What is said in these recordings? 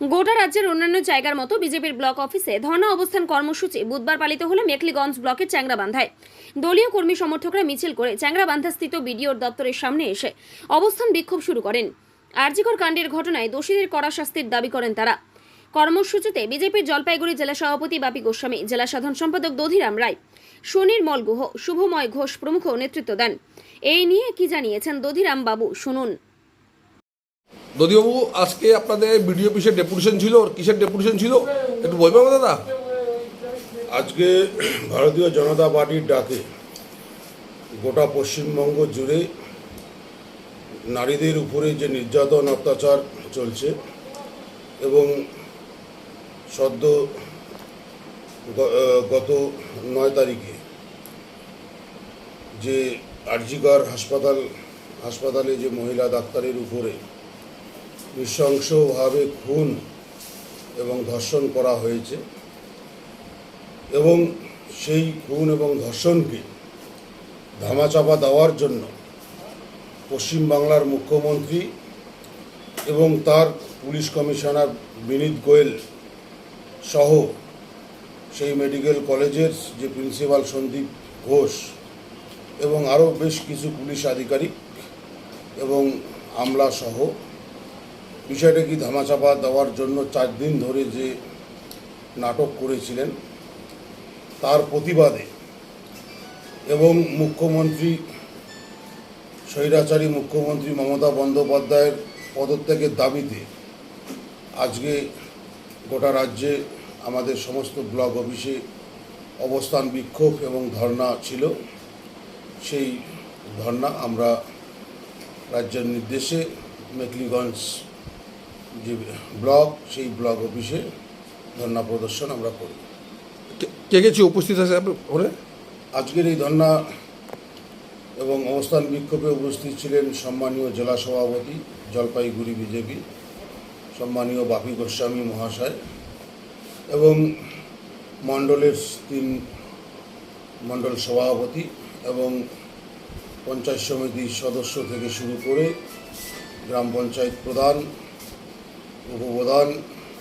গোটা রাজ্যের অন্যান্য জায়গার মতো বিজেপির ব্লক অফিসে ধর্ণা অবস্থান কর্মসূচি বুধবার পালিত হলো মেখলিগঞ্জ ব্লকের চ্যাংরাবান্ধায়। দলীয় কর্মী সমর্থকরা মিছিল করে চ্যাংরাবান্ধাস্থিত বিডিওর দপ্তরের সামনে এসে অবস্থান বিক্ষোভ শুরু করেন। আরজিকর কাণ্ডের ঘটনায় দোষীদের কড়া শাস্তির দাবি করেন তারা। কর্মসূচিতে বিজেপির জলপাইগুড়ি জেলা সভাপতি বাপি গোস্বামী, জেলা সাধারণ সম্পাদক দধিরাম রায় সুনির্মল গুহ শুভময় ঘোষ প্রমুখ নেতৃত্ব দেন। এই নিয়ে কি জানিয়েছেন দধিরাম বাবু, শুনুন। দদিবাবু আজকে আপনাদের বিডিও অফিসের ডেপুটেশন ছিল, ওর কিসের ডেপুটেশন ছিল? একটু বলবেন দাদা? আজকে ভারতীয় জনতা পার্টির ডাকে গোটা পশ্চিমবঙ্গ জুড়ে নারীদের উপরে যে নির্যাতন, অত্যাচার চলছে এবং সদ্য গত নয় তারিখে যে আরজিকর হাসপাতাল, হাসপাতালে যে মহিলা ডাক্তারের উপরে নৃশংসভাবে খুন এবং ধর্ষণ করা হয়েছে। এবং সেই খুন এবং ধর্ষণকে ধামাচাপা দেওয়ার জন্য পশ্চিমবাংলার মুখ্যমন্ত্রী এবং তার পুলিশ কমিশনার বিনীত গোয়েল সহ সেই মেডিকেল কলেজের যে প্রিন্সিপাল সন্দীপ ঘোষ এবং আরও বেশ কিছু পুলিশ আধিকারিক এবং আমলা সহ বিষয়টা কি ধামাচাপা দেওয়ার জন্য চার দিন ধরে যে নাটক করেছিলেন, তার প্রতিবাদে এবং মুখ্যমন্ত্রী, স্বৈরাচারী মুখ্যমন্ত্রী মমতা বন্দ্যোপাধ্যায়ের পদত্যাগের দাবিতে আজকে গোটা রাজ্যে আমাদের সমস্ত ব্লক অফিসে অবস্থান বিক্ষোভ এবং ধর্ণা ছিল। সেই ধর্ণা আমরা রাজ্যের নির্দেশে মেকলিগঞ্জ যে ব্লক সেই ব্লক অফিসে ধর্না প্রদর্শন আমরা করি। কে- কে উপস্থিত আছে ওখানে আজকের এই ধর্না এবং অবস্থান বিক্ষোভে উপস্থিত ছিলেন সম্মানীয় জেলা সভাপতি জলপাইগুড়ি বিজেপি সম্মানীয় বাপি গোস্বামী মহাশয় এবং মণ্ডলের তিন মণ্ডল সভাপতি এবং পঞ্চায়েত সমিতির সদস্য থেকে শুরু করে গ্রাম পঞ্চায়েত প্রধান উপপ্রধান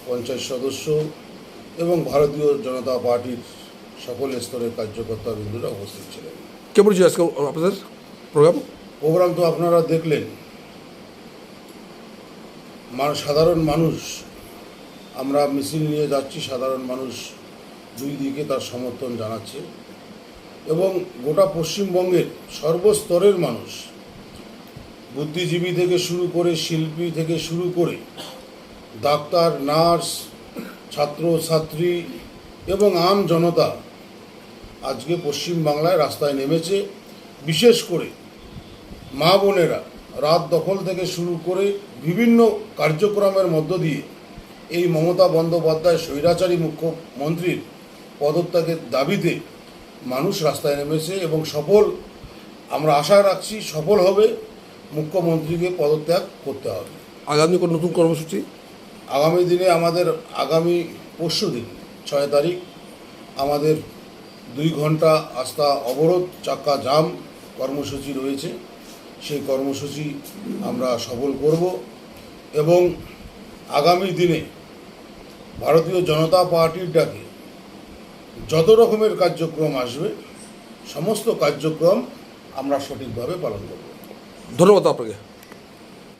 পঞ্চায়েত সদস্য এবং ভারতীয় জনতা পার্টির সকল স্তরের কার্যকর্তা বিন্দুরা উপস্থিত ছিলেন। কে বলছি আজকে আপনাদের প্রোগ্রাম? প্রোগ্রাম তো আপনারা দেখলেন মানুষ সাধারণ মানুষ আমরা মিছিল নিয়ে যাচ্ছি সাধারণ মানুষ দুই দিকে তার সমর্থন জানাচ্ছে এবং গোটা পশ্চিমবঙ্গের সর্বস্তরের মানুষ বুদ্ধিজীবী থেকে শুরু করে শিল্পী থেকে শুরু করে ডাক্তার, নার্স ছাত্র ছাত্রী এবং আম জনতা আজকে পশ্চিমবাংলায় রাস্তায় নেমেছে। বিশেষ করে মা বোনেরা রাত দখল থেকে শুরু করে বিভিন্ন কার্যক্রমের মধ্য দিয়ে এই মমতা বন্দ্যোপাধ্যায় স্বৈরাচারী মুখ্যমন্ত্রীর পদত্যাগের দাবিতে মানুষ রাস্তায় নেমেছে এবং সফল, আমরা আশা রাখছি সফল হবে। মুখ্যমন্ত্রীকে পদত্যাগ করতে হবে। আগামী কোনো নতুন কর্মসূচি? আগামী দিনে আমাদের আগামী পরশু দিন, ছয় তারিখ, আমাদের দুই ঘণ্টা আস্থা অবরোধ চাক্কা জাম কর্মসূচি রয়েছে। সেই কর্মসূচি আমরা সফল করব এবং আগামী দিনে ভারতীয় জনতা পার্টির ডাকে যত রকমের কার্যক্রম আসবে, সমস্ত কার্যক্রম আমরা সঠিকভাবে পালন করব। ধন্যবাদ আপনাকে।